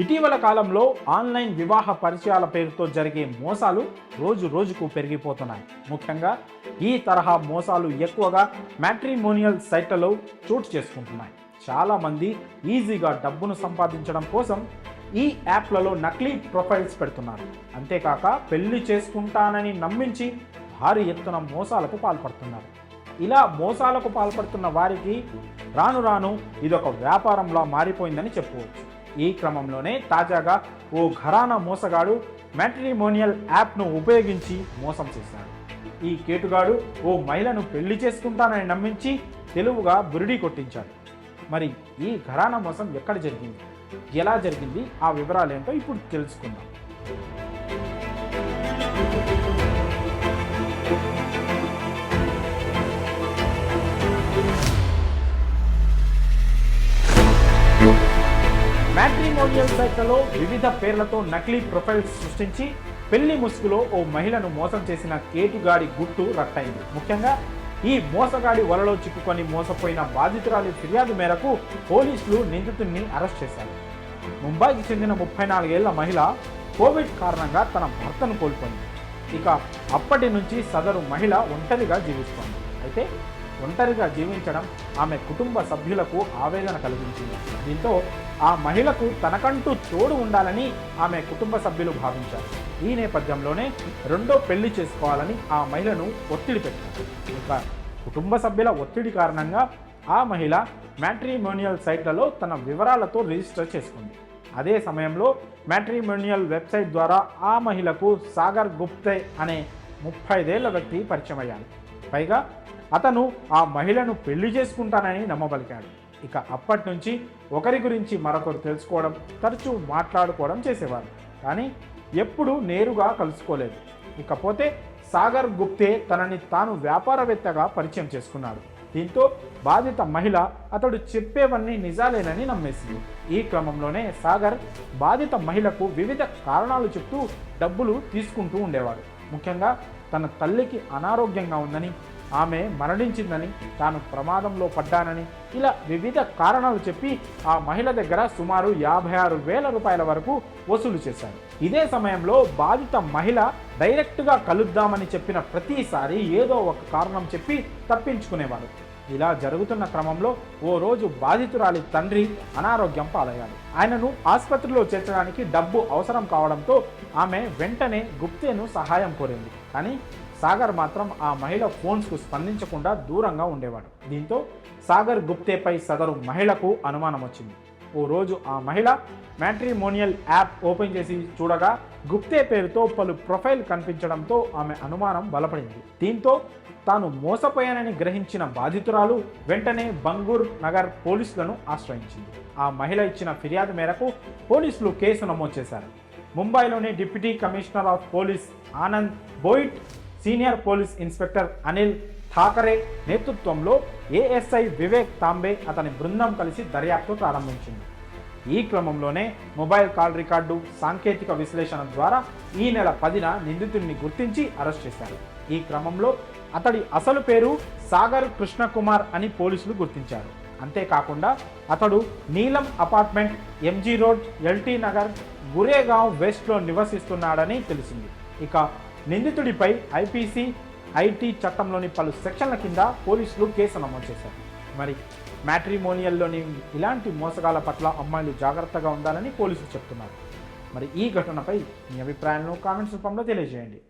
ఇటీవల కాలంలో ఆన్లైన్ వివాహ పరిచయాల పేరుతో జరిగే మోసాలు రోజు రోజుకు పెరిగిపోతున్నాయి. ముఖ్యంగా ఈ తరహా మోసాలు ఎక్కువగా మ్యాట్రిమోనియల్ సైట్లలో చోటు చేసుకుంటున్నాయి. చాలామంది ఈజీగా డబ్బును సంపాదించడం కోసం ఈ యాప్లలో నకిలీ ప్రొఫైల్స్ పెడుతున్నారు. అంతేకాక పెళ్ళి చేసుకుంటానని నమ్మించి భారీ ఎత్తున మోసాలకు పాల్పడుతున్నారు. ఇలా మోసాలకు పాల్పడుతున్న వారికి రాను రాను ఇదొక వ్యాపారంలా మారిపోయిందని చెప్పుకోవచ్చు. ఈ క్రమంలోనే తాజాగా ఓ ఘరానా మోసగాడు మ్యాట్రిమోనియల్ యాప్ను ఉపయోగించి మోసం చేశాడు. ఈ కేటుగాడు ఓ మహిళను పెళ్ళి చేసుకుంటానని నమ్మించి తెలుగుగా బురిడి కొట్టించాడు. మరి ఈ ఘరానా మోసం ఎక్కడ జరిగింది? ఎలా జరిగింది? ఆ వివరాలు ఏంటో ఇప్పుడు తెలుసుకుందాం. మ్యాట్రిమోనియల్ సైట్లలో వివిధ పేర్లతో నకిలీ ప్రొఫైల్స్ సృష్టించి పెళ్ళి ముసుగులో ఓ మహిళను మోసం చేసిన కేటుగాడి గుట్టు రట్టయింది ముఖ్యంగా ఈ మోసగాడి వలలో చిక్కుకొని మోసపోయిన బాధితురాలి ఫిర్యాదు మేరకు పోలీసులు నిందితుడిని అరెస్ట్ చేశారు. ముంబైకి చెందిన ముప్పై నాలుగేళ్ళ మహిళ కోవిడ్ కారణంగా తన భర్తను కోల్పోయింది. ఇక అప్పటి నుంచి సదరు మహిళ ఒంటరిగా జీవిస్తోంది. అయితే ఒంటరిగా జీవించడం ఆమె కుటుంబ సభ్యులకు ఆవేదన కలిగించింది. దీంతో ఆ మహిళకు తనకంటూ తోడు ఉండాలని ఆమె కుటుంబ సభ్యులు భావించారు. ఈ నేపథ్యంలోనే రెండో పెళ్ళి చేసుకోవాలని ఆ మహిళను ఒత్తిడి పెట్టారు. ఇక కుటుంబ సభ్యుల ఒత్తిడి కారణంగా ఆ మహిళ మ్యాట్రిమోనియల్ సైట్లలో తన వివరాలతో రిజిస్టర్ చేసుకుంది. అదే సమయంలో మ్యాట్రిమోనియల్ వెబ్సైట్ ద్వారా ఆ మహిళకు సాగర్ గుప్తే అనే ముప్పైదేళ్ళ వ్యక్తి పరిచయం అయ్యాడు పైగా అతను ఆ మహిళను పెళ్ళి చేసుకుంటానని నమ్మబలికాడు. ఇక అప్పటి నుంచి ఒకరి గురించి మరొకరు తెలుసుకోవడం తరచూ మాట్లాడుకోవడం చేసేవారు. కానీ ఎప్పుడూ నేరుగా కలుసుకోలేదు. ఇకపోతే సాగర్ గుప్తే తనని తాను వ్యాపారవేత్తగా పరిచయం చేసుకున్నాడు. దీంతో బాధిత మహిళ అతడు చెప్పేవన్నీ నిజాలేనని నమ్మేసింది. ఈ క్రమంలోనే సాగర్ బాధిత మహిళకు వివిధ కారణాలు చెప్తూ డబ్బులు తీసుకుంటూ ఉండేవాడు. ముఖ్యంగా తన తల్లికి అనారోగ్యంగా ఉందని ఆమె మరణించిందని తాను ప్రమాదంలో పడ్డానని ఇలా వివిధ కారణాలు చెప్పి ఆ మహిళ దగ్గర సుమారు యాభై ఆరు వేల రూపాయల వరకు వసూలు చేశారు. ఇదే సమయంలో బాధిత మహిళ డైరెక్ట్గా కలుద్దామని చెప్పిన ప్రతిసారి ఏదో ఒక కారణం చెప్పి తప్పించుకునేవారు. ఇలా జరుగుతున్న క్రమంలో ఓ రోజు బాధితురాలి తండ్రి అనారోగ్యం పాలయ్యాడు. ఆయనను ఆసుపత్రిలో చేర్చడానికి డబ్బు అవసరం కావడంతో ఆమె వెంటనే గుప్తేను సహాయం కోరింది. కానీ సాగర్ మాత్రం ఆ మహిళ ఫోన్స్కు స్పందించకుండా దూరంగా ఉండేవాడు. దీంతో సాగర్ గుప్తేపై సదరు మహిళకు అనుమానం వచ్చింది ఓ రోజు ఆ మహిళ మ్యాట్రిమోనియల్ యాప్ ఓపెన్ చేసి చూడగా గుప్తే పేరుతో పలు ప్రొఫైల్ కనిపించడంతో ఆమె అనుమానం బలపడింది. దీంతో తాను మోసపోయానని గ్రహించిన బాధితురాలు వెంటనే బంగూర్ నగర్ పోలీసులను ఆశ్రయించింది. ఆ మహిళ ఇచ్చిన ఫిర్యాదు మేరకు పోలీసులు కేసు నమోదు చేశారు. ముంబైలోని deputy commissioner of police Anand Boite senior police inspector Anil Thackeray నేతృత్వంలో ఏఎస్ఐ వివేక్ తాంబే అతని బృందం కలిసి దర్యాప్తు ప్రారంభించింది. ఈ క్రమంలోనే మొబైల్ కాల్ రికార్డు సాంకేతిక విశ్లేషణ ద్వారా ఈ నెల పదిన నిందితుడిని గుర్తించి అరెస్ట్ చేశారు. ఈ క్రమంలో అతడి అసలు పేరు సాగర్ కృష్ణకుమార్ అని పోలీసులు గుర్తించారు. అంతేకాకుండా అతడు Neelam apartment MG road LT Nagar Goregaon వెస్ట్లో నివసిస్తున్నాడని తెలిసింది. ఇక నిందితుడిపై ఐపీసీ ఐటీ చట్టంలోని పలు సెక్షన్ల కింద పోలీసులు కేసు నమోదు చేశారు. మరి మ్యాట్రిమోనియల్లోని ఇలాంటి మోసగాల పట్ల అమ్మాయిలు జాగ్రత్తగా ఉండాలని పోలీసులు చెప్తున్నారు. మరి ఈ ఘటనపై మీ అభిప్రాయాలను కామెంట్స్ రూపంలో తెలియజేయండి.